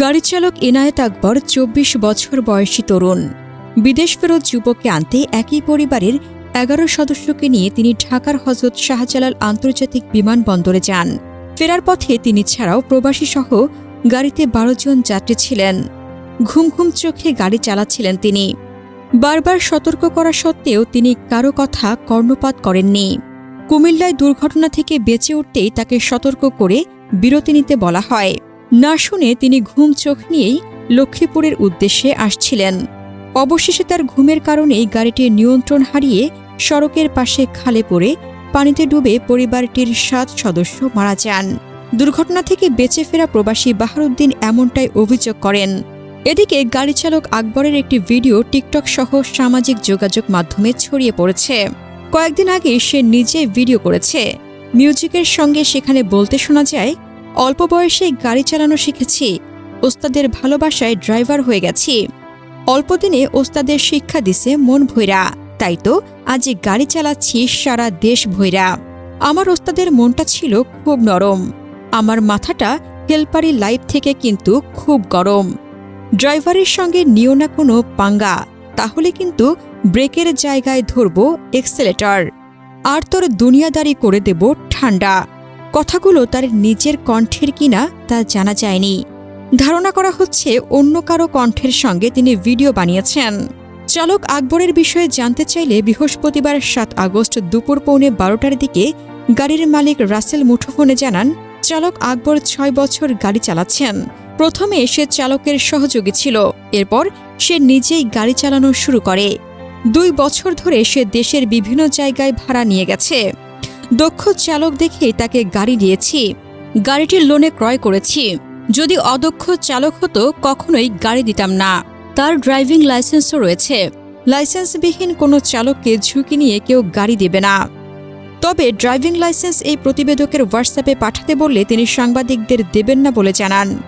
গাড়ি চালক এনায়েত আকবর চব্বিশ বছর বয়সী তরুণ। বিদেশ ফেরত যুবককে আনতে একই পরিবারের এগারো সদস্যকে নিয়ে তিনি ঢাকার হজরত শাহজালাল আন্তর্জাতিক বিমানবন্দরে যান। ফেরার পথে তিনি ছাড়াও প্রবাসী সহ গাড়িতে বারো জন যাত্রী ছিলেন। ঘুম ঘুম চোখে গাড়ি চালাচ্ছিলেন তিনি। বারবার সতর্ক করা সত্ত্বেও তিনি কারও কথা কর্ণপাত করেননি। কুমিল্লায় দুর্ঘটনা থেকে বেঁচে উঠতেই তাকে সতর্ক করে বিরতি নিতে বলা হয়। না শুনে তিনি ঘুম চোখ নিয়েই লক্ষ্মীপুরের উদ্দেশ্যে আসছিলেন। অবশেষে তার ঘুমের কারণেই গাড়িটির নিয়ন্ত্রণ হারিয়ে সড়কের পাশে খালে পড়ে পানিতে ডুবে পরিবারটির সাত সদস্য মারা যান। দুর্ঘটনা থেকে বেঁচে ফেরা প্রবাসী বাহারুদ্দিন এমনটাই অভিযোগ করেন। এদিকে গাড়ি চালক আকবরের একটি ভিডিও টিকটক সহ সামাজিক যোগাযোগ মাধ্যমে ছড়িয়ে পড়েছে। কয়েকদিন আগে সে নিজে ভিডিও করেছে। মিউজিকের সঙ্গে সেখানে বলতে শোনা যায় অল্প বয়সে গাড়ি চালানো শিখেছি, ওস্তাদের ভালোবাসায় ড্রাইভার হয়ে গেছি। অল্পদিনে ওস্তাদের শিক্ষা দিছে মন ভৈরা, তাই তো আজ গাড়ি চালাচ্ছি সারা দেশ ভৈরা। আমার ওস্তাদের মনটা ছিল খুব নরম, আমার মাথাটা হেলপারি লাইফ থেকে কিন্তু খুব গরম। ড্রাইভারের সঙ্গে নিও না কোনো পাঙ্গা, তাহলে কিন্তু ব্রেকের জায়গায় ধরব এক্সেলেটর, আর তোর দুনিয়াদারি করে দেব ঠান্ডা। কথাগুলো তার নিজের কণ্ঠের কিনা তা জানা যায়নি। ধারণা করা হচ্ছে অন্য কারও কণ্ঠের সঙ্গে তিনি ভিডিও বানিয়েছেন। চালক আকবরের বিষয়ে জানতে চাইলে বৃহস্পতিবার সাত আগস্ট দুপুর পৌনে বারোটার দিকে গাড়ির মালিক রাসেল মুঠোফোনে জানান, চালক আকবর ছয় বছর গাড়ি চালাচ্ছেন। প্রথমে সে চালকের সহযোগী ছিল, এরপর সে নিজেই গাড়ি চালানো শুরু করে। দুই বছর ধরে সে দেশের বিভিন্ন জায়গায় ভাড়া নিয়ে গেছে। দক্ষ চালক দেখে তাকে গাড়ি দিয়েছি। গাড়িটির লোনে ক্রয় করেছি। যদি অদক্ষ চালক হতো, কখনোই গাড়ি দিতাম না। তার ড্রাইভিং লাইসেন্সও রয়েছে। লাইসেন্সবিহীন কোনো চালককে ঝুঁকি নিয়ে কেউ গাড়ি দেবে না। তবে ড্রাইভিং লাইসেন্স এই প্রতিবেদকের হোয়াটসঅ্যাপে পাঠাতে বললে তিনি সাংবাদিকদের দেবেন না বলে জানান।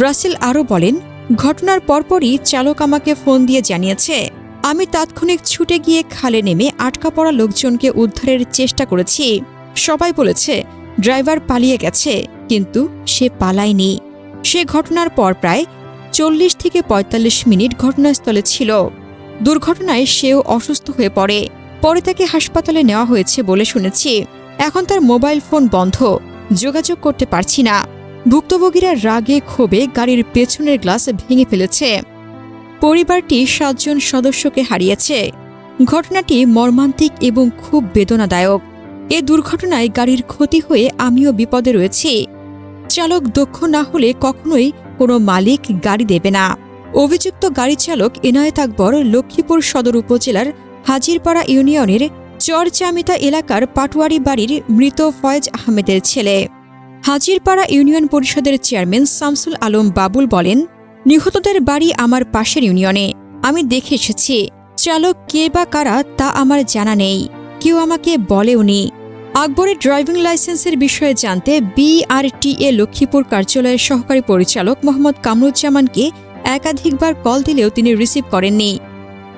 রাসেল আরও বলেন, ঘটনার পরপরই চালক আমাকে ফোন দিয়ে জানিয়েছে। আমি তাৎক্ষণিক ছুটে গিয়ে খালে নেমে আটকা পড়া লোকজনকে উদ্ধারের চেষ্টা করেছি। সবাই বলেছে, ড্রাইভার পালিয়ে গেছে, কিন্তু সে পালায়নি। সে ঘটনার পর প্রায় চল্লিশ থেকে ৪৫ মিনিট ঘটনাস্থলে ছিল। দুর্ঘটনায় সেও অসুস্থ হয়ে পড়ে। পরে তাকে হাসপাতালে নেওয়া হয়েছে বলে শুনেছি। এখন তার মোবাইল ফোন বন্ধ। যোগাযোগ করতে পারছি না। ভুক্তভোগীরা রাগে ক্ষোভে গাড়ির পেছনের গ্লাস ভেঙে ফেলেছে। পরিবারটি সাতজন সদস্যকে হারিয়েছে। ঘটনাটি মর্মান্তিক এবং খুব বেদনাদায়ক। এ দুর্ঘটনায় গাড়ির ক্ষতি হয়ে আমিও বিপদে রয়েছি। চালক দক্ষ না হলে কখনোই কোনো মালিক গাড়ি দেবে না। অভিযুক্ত গাড়ি চালক এনায়েত আকবর লক্ষ্মীপুর সদর উপজেলার হাজিরপাড়া ইউনিয়নের চরচামিতা এলাকার পাটুয়ারি বাড়ির মৃত ফয়েজ আহমেদের ছেলে। হাজিরপাড়া ইউনিয়ন পরিষদের চেয়ারম্যান শামসুল আলম বাবুল বলেন নিহতদের বাড়ি আমার পাশের ইউনিয়নে। আমি দেখে এসেছি, চালক কে বা কারা তা আমার জানা নেই। কেউ আমাকে বলেওনি। আকবরের ড্রাইভিং লাইসেন্সের বিষয়ে জানতে বিআরটিএ লক্ষ্মীপুর কার্যালয়ের সহকারী পরিচালক মোহাম্মদ কামরুজ্জামানকে একাধিকবার কল দিলেও তিনি রিসিভ করেননি।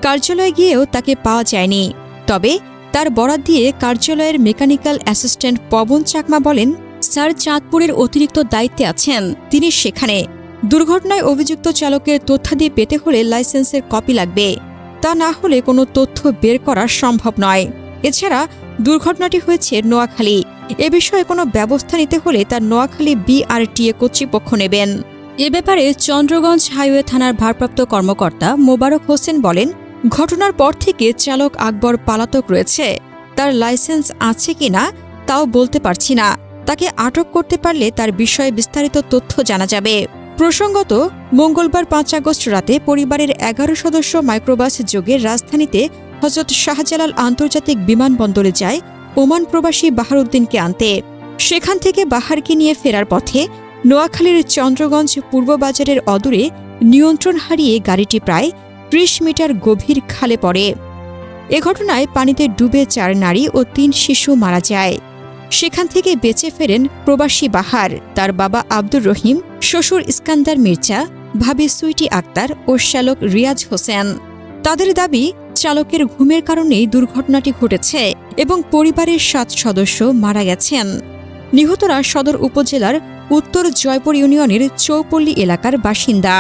কার্যালয়ে গিয়েও তাকে পাওয়া যায়নি। তবে তার বরাত দিয়ে কার্যালয়ের মেকানিক্যাল অ্যাসিস্ট্যান্ট পবন চাকমা বলেন, স্যার চাঁদপুরের অতিরিক্ত দায়িত্বে আছেন। তিনি সেখানে। দুর্ঘটনায় অভিযুক্ত চালকের তথ্যাদি পেতে হলে লাইসেন্সের কপি লাগবে। তা না হলে কোনো তথ্য বের করা সম্ভব নয়। এছাড়া দুর্ঘটনাটি হয়েছে নোয়াখালী। এ বিষয়ে কোনো ব্যবস্থা নিতে হলে তার নোয়াখালী বিআরটিএ কর্তৃপক্ষ নেবেন। এ ব্যাপারে চন্দ্রগঞ্জ হাইওয়ে থানার ভারপ্রাপ্ত কর্মকর্তা মোবারক হোসেন বলেন, ঘটনার পর থেকে চালক আকবর পালাতক রয়েছে। তার লাইসেন্স আছে কিনা তাও বলতে পারছি না। তাকে আটক করতে পারলে তার বিষয়ে বিস্তারিত তথ্য জানা যাবে। প্রসঙ্গত, মঙ্গলবার পাঁচ আগস্ট রাতে পরিবারের এগারো সদস্য মাইক্রোবাস যোগে রাজধানীতে হজরত শাহজালাল আন্তর্জাতিক বিমানবন্দরে যায় ওমান প্রবাসী বাহারুদ্দিনকে আনতে। সেখান থেকে বাহারকে নিয়ে ফেরার পথে নোয়াখালীর চন্দ্রগঞ্জ পূর্ববাজারের অদূরে নিয়ন্ত্রণ হারিয়ে গাড়িটি প্রায় ত্রিশ মিটার গভীর খালে পড়ে। এ ঘটনায় পানিতে ডুবে চার নারী ও তিন শিশু মারা যায়। সেখান থেকে বেঁচে ফেরেন প্রবাসী বাহার। তার বাবা আব্দুর রহিম শ্বশুর ইস্কান্দার মির্জা, ভাবি সুইটি আক্তার ও শ্যালক রিয়াজ হোসেন। তাদের দাবি, চালকের ঘুমের কারণেই দুর্ঘটনাটি ঘটেছে এবং পরিবারের সাত সদস্য মারা গেছেন। নিহতরা সদর উপজেলার উত্তর জয়পুর ইউনিয়নের চৌপল্লী এলাকার বাসিন্দা।